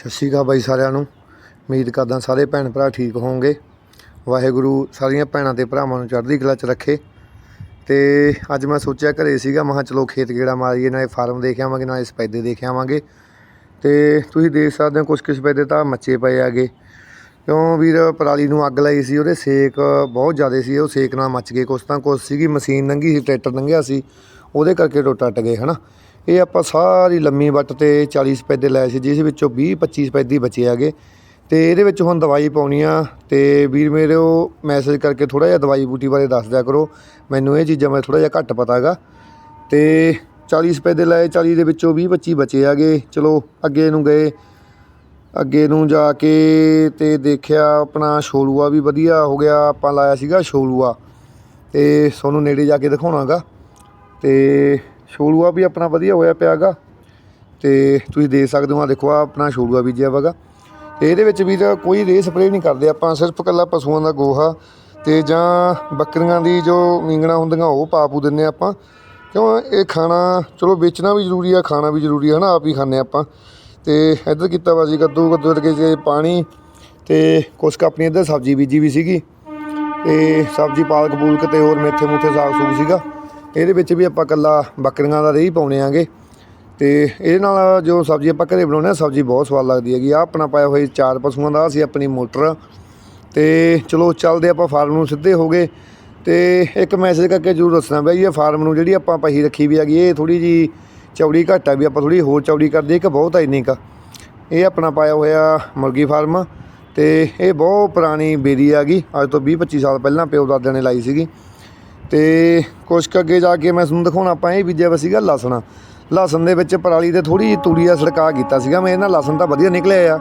ਸਤਿ ਸ਼੍ਰੀ ਅਕਾਲ ਬਾਈ ਸਾਰਿਆਂ ਨੂੰ। ਉਮੀਦ ਕਰਦਾ ਸਾਰੇ ਭੈਣ ਭਰਾ ਠੀਕ ਹੋਵੋਗੇ। ਵਾਹਿਗੁਰੂ ਸਾਰੀਆਂ ਭੈਣਾਂ ਤੇ ਭਰਾਵਾਂ ਨੂੰ ਚੜ੍ਹਦੀ ਕਲਾ 'ਚ ਰੱਖੇ। ਤੇ ਅੱਜ ਮੈਂ ਸੋਚਿਆ ਘਰੇ ਸੀਗਾ, ਮੈਂ ਚਲੋ ਖੇਤ ਗੇੜਾ ਮਾਰੀਏ, ਨਾਲੇ ਫਾਰਮ ਦੇਖ ਆਵਾਂਗੇ, ਨਾਲੇ ਸਪੈਦੇ ਦੇਖ ਆਵਾਂਗੇ। ਤੇ ਤੁਸੀਂ ਦੇਖ ਸਕਦੇ ਹੋ ਕੁਝ ਕੁ ਸਪੈਦੇ ਤਾਂ ਮੱਚੇ ਪਏ ਆਗੇ ਕਿਉਂ ਵੀਰ, ਪਰਾਲੀ ਨੂੰ ਅੱਗ ਲਾਈ ਸੀ, ਉਹਦੇ ਸੇਕ ਬਹੁਤ ਜ਼ਿਆਦਾ ਸੀ, ਉਹ ਸੇਕ ਨਾਲ ਮੱਚ ਗਏ। ਕੁਛ ਤਾਂ ਕੁਛ ਸੀਗੀ, ਮਸ਼ੀਨ ਲੰਘੀ ਸੀ, ਟਰੈਕਟਰ ਲੰਘਿਆ ਸੀ, ਉਹਦੇ ਕਰਕੇ ਟੁੱਟ ਟੱਟ ਗਏ, ਹਨਾ? ਇਹ ਆਪਾਂ ਸਾਰੀ ਲੰਮੀ ਵੱਟ ਤੇ 40 ਸਪੈਦੇ ਲਏ ਸੀ, ਜਿਸ ਵਿੱਚੋਂ 20 25 ਸਪੈਦੇ ਹੀ ਬਚੇ ਹੈਗੇ। ਤੇ ਇਹਦੇ ਵਿੱਚ ਹੁਣ ਦਵਾਈ ਪਾਉਣੀ ਆ, ਤੇ ਵੀਰ ਮੇਰੇ ਉਹ ਮੈਸੇਜ ਕਰਕੇ ਥੋੜਾ ਜਿਹਾ ਦਵਾਈ ਬੂਟੀ ਬਾਰੇ ਦੱਸ ਦਿਆ ਕਰੋ। ਮੈਨੂੰ ਇਹ ਚੀਜ਼ਾਂ ਬਾਰੇ ਥੋੜਾ ਜਿਹਾ ਘੱਟ ਪਤਾ ਹੈਗਾ। ਤੇ 40 ਸਪੈਦੇ ਲਏ 40 ਦੇ ਵਿੱਚੋਂ 20 25 ਬਚੇ ਹੈਗੇ। ਚਲੋ, ਅੱਗੇ ਨੂੰ ਗਏ। ਅੱਗੇ ਨੂੰ ਜਾ ਕੇ ਤੇ ਦੇਖਿਆ ਆਪਣਾ ਛੋਲੂਆ ਵੀ ਵਧੀਆ ਹੋ ਗਿਆ। ਆਪਾਂ ਲਾਇਆ ਸੀਗਾ ਛੋਲੂਆ ਤੇ ਤੁਹਾਨੂੰ ਨੇੜੇ ਜਾ ਕੇ ਦਿਖਾਉਣਾਗਾ ਤੇ ਛੋਲੂਆ ਵੀ ਆਪਣਾ ਵਧੀਆ ਹੋਇਆ ਪਿਆਗਾ। ਤੇ ਤੁਸੀਂ ਦੇਖ ਸਕਦੇ ਹੋ ਆ ਦੇਖੋ ਆ ਆਪਣਾ ਛੋਲੂਆ ਬੀਜਿਆ ਵਗਾ ਤੇ ਇਹਦੇ ਵਿੱਚ ਵੀ ਤਾਂ ਕੋਈ ਰੇ ਸਪਰੇਅ ਨਹੀਂ ਕਰਦੇ ਆਪਾਂ, ਸਿਰਫ ਇਕੱਲਾ ਪਸ਼ੂਆਂ ਦਾ ਗੋਹਾ ਤੇ ਜਾਂ ਬੱਕਰੀਆਂ ਦੀ ਜੋ ਮੀਂਗਣਾ ਹੁੰਦੀਆਂ, ਉਹ ਪਾ ਪੂ ਦਿੰਨੇ ਆਪਾਂ। ਕਿਉਂ, ਇਹ ਖਾਣਾ, ਚਲੋ ਵੇਚਣਾ ਵੀ ਜ਼ਰੂਰੀ ਆ, ਖਾਣਾ ਵੀ ਜ਼ਰੂਰੀ ਆ, ਹਨਾ, ਆਪ ਹੀ ਖਾਂਦੇ ਆਪਾਂ। ਤੇ ਇੱਧਰ ਕੀਤਾ ਵਾ ਜੀ, ਕੱਦੂ ਕੱਦੂ ਦੇ ਕੇ ਪਾਣੀ ਤੇ ਕੁਛ ਕੁ ਆਪਣੀ ਇੱਧਰ ਸਬਜ਼ੀ ਬੀਜੀ ਵੀ ਸੀਗੀ। ਤੇ ਸਬਜ਼ੀ ਪਾਲਕ ਪੂਲਕ ਤੇ ਹੋਰ ਮੇਥੇ ਮੂਥੇ ਸਾਗ ਸੂਗ ਸੀਗਾ। ਇਹਦੇ ਵਿੱਚ ਵੀ ਆਪਾਂ ਕੱਲਾ ਬੱਕਰੀਆਂ ਦਾ ਰੇਹ ਪਾਉਣੇ ਆਂਗੇ। ਤੇ ਇਹਦੇ ਨਾਲ ਜੋ ਸਬਜ਼ੀ ਆਪਾਂ ਘਰੇ ਬਣਾਉਂਦੇ ਆ ਸਬਜ਼ੀ ਬਹੁਤ ਸਵਾਦ ਲੱਗਦੀ ਹੈਗੀ ਆ। ਆਪਣਾ ਪਾਇਆ ਹੋਇਆ ਚਾਰ ਪਸ਼ੂਆਂ ਦਾ ਸੀ ਆਪਣੀ ਮੋਟਰ। ਤੇ ਚਲੋ ਚੱਲਦੇ ਆਪਾਂ ਫਾਰਮ ਨੂੰ ਸਿੱਧੇ ਹੋ ਗਏ। ਤੇ ਇੱਕ ਮੈਸੇਜ ਕਰਕੇ ਜ਼ਰੂਰ ਦੱਸਣਾ ਬਈ, ਇਹ ਫਾਰਮ ਨੂੰ ਜਿਹੜੀ ਆਪਾਂ ਪਹੀ ਰੱਖੀ ਵੀ ਹੈਗੀ, ਇਹ ਥੋੜੀ ਜੀ ਚੌੜੀ ਘੱਟ ਆ ਵੀ ਆਪਾਂ ਥੋੜੀ ਹੋਰ ਚੌੜੀ ਕਰ ਦਈਏ ਕਿ ਬਹੁਤ ਆ ਇੰਨੀ ਕਾ। ਇਹ ਆਪਣਾ ਪਾਇਆ ਹੋਇਆ ਮੁਰਗੀ ਫਾਰਮ। ਤੇ ਇਹ ਬਹੁਤ ਪੁਰਾਣੀ ਬੇਰੀ ਆ ਗਈ ਅੱਜ ਤੋਂ 20 25 ਸਾਲ ਪਹਿਲਾਂ ਪਿਓ ਦਾਦਿਆਂ ਨੇ ਲਾਈ ਸੀਗੀ। ਤੇ ਕੁਛ ਕੁ ਅੱਗੇ ਜਾ ਕੇ ਮੈਂ ਤੁਹਾਨੂੰ ਦਿਖਾਉਣਾ, ਆਪਾਂ ਇਹ ਬੀਜਿਆ ਵਾ ਸੀਗਾ ਲਸਣ। ਲਸਣ ਦੇ ਵਿੱਚ ਪਰਾਲੀ ਤੇ ਥੋੜੀ ਜਿਹੀ ਤੂੜੀਆ ਛੜਕਾ ਕੀਤਾ ਸੀਗਾ, ਮੈਂ ਇਹਨਾਂ ਲਸਣ ਤਾਂ ਵਧੀਆ ਨਿਕਲਿਆ ਆ।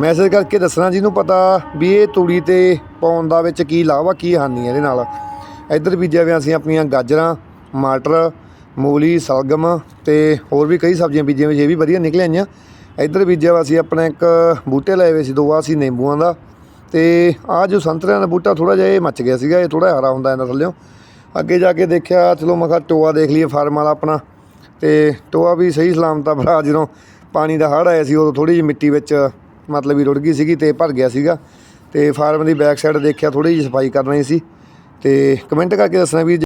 ਮੈਸੇਜ ਕਰਕੇ ਦੱਸਣਾ ਜਿਹਨੂੰ ਪਤਾ ਵੀ ਇਹ ਤੂੜੀ ਤੇ ਪਾਉਣ ਦਾ ਵਿੱਚ ਕੀ ਲਾਭ ਆ, ਕੀ ਹਾਨੀ ਇਹਦੇ ਨਾਲ। ਇੱਧਰ ਬੀਜਿਆ ਹੋਇਆ ਅਸੀਂ ਆਪਣੀਆਂ ਗਾਜਰਾਂ, ਮਟਰ, ਮੂਲੀ, ਸਲਗਮ ਤੇ ਹੋਰ ਵੀ ਕਈ ਸਬਜ਼ੀਆਂ ਬੀਜੀਆਂ ਵਿੱਚ ਇਹ ਵੀ ਵਧੀਆ ਨਿਕਲ ਆਈਆਂ। ਇੱਧਰ ਬੀਜਿਆ ਵਾ ਸੀ ਆਪਣਾ ਇੱਕ ਬੂਟੇ ਲਾਏ ਹੋਏ ਸੀ, ਦੋ ਆ ਸੀ ਨਿੰਬੂਆਂ ਦਾ। ਤੇ ਆ ਜੋ ਸੰਤਰਿਆਂ ਦਾ ਬੂਟਾ ਥੋੜਾ ਜਿਹਾ ਇਹ ਮੱਚ ਗਿਆ ਸੀਗਾ, ਇਹ ਥੋੜਾ ਹਰਾ ਹੁੰਦਾ ਇਹਨਾਂ ਥੱਲਿਓ। ਅੱਗੇ ਜਾ ਕੇ ਦੇਖਿਆ, ਚਲੋ ਮੈਂ ਕਿਹਾ ਟੋਆ ਦੇਖ ਲਈਏ, ਫਾਰਮ ਵਾਲਾ ਆਪਣਾ। ਤੇ ਟੋਆ ਵੀ ਸਹੀ ਸਲਾਮਤ ਆ ਭਰਾ, ਜਦੋਂ ਪਾਣੀ ਦਾ ਹੜ੍ਹ ਆਇਆ ਸੀ, ਉਦੋਂ ਥੋੜੀ ਜਿਹੀ ਮਿੱਟੀ ਵਿੱਚ ਮਤਲਬ ਵੀ ਰੁੜ ਗਈ ਸੀਗੀ ਤੇ ਭਰ ਗਿਆ ਸੀਗਾ। ਤੇ ਫਾਰਮ ਦੀ ਬੈਕ ਸਾਈਡ ਦੇਖਿਆ ਥੋੜੀ ਜਿਹੀ ਸਫ਼ਾਈ ਕਰਨੀ ਸੀ। ਤੇ ਕਮੈਂਟ ਕਰਕੇ ਦੱਸਣਾ ਵੀ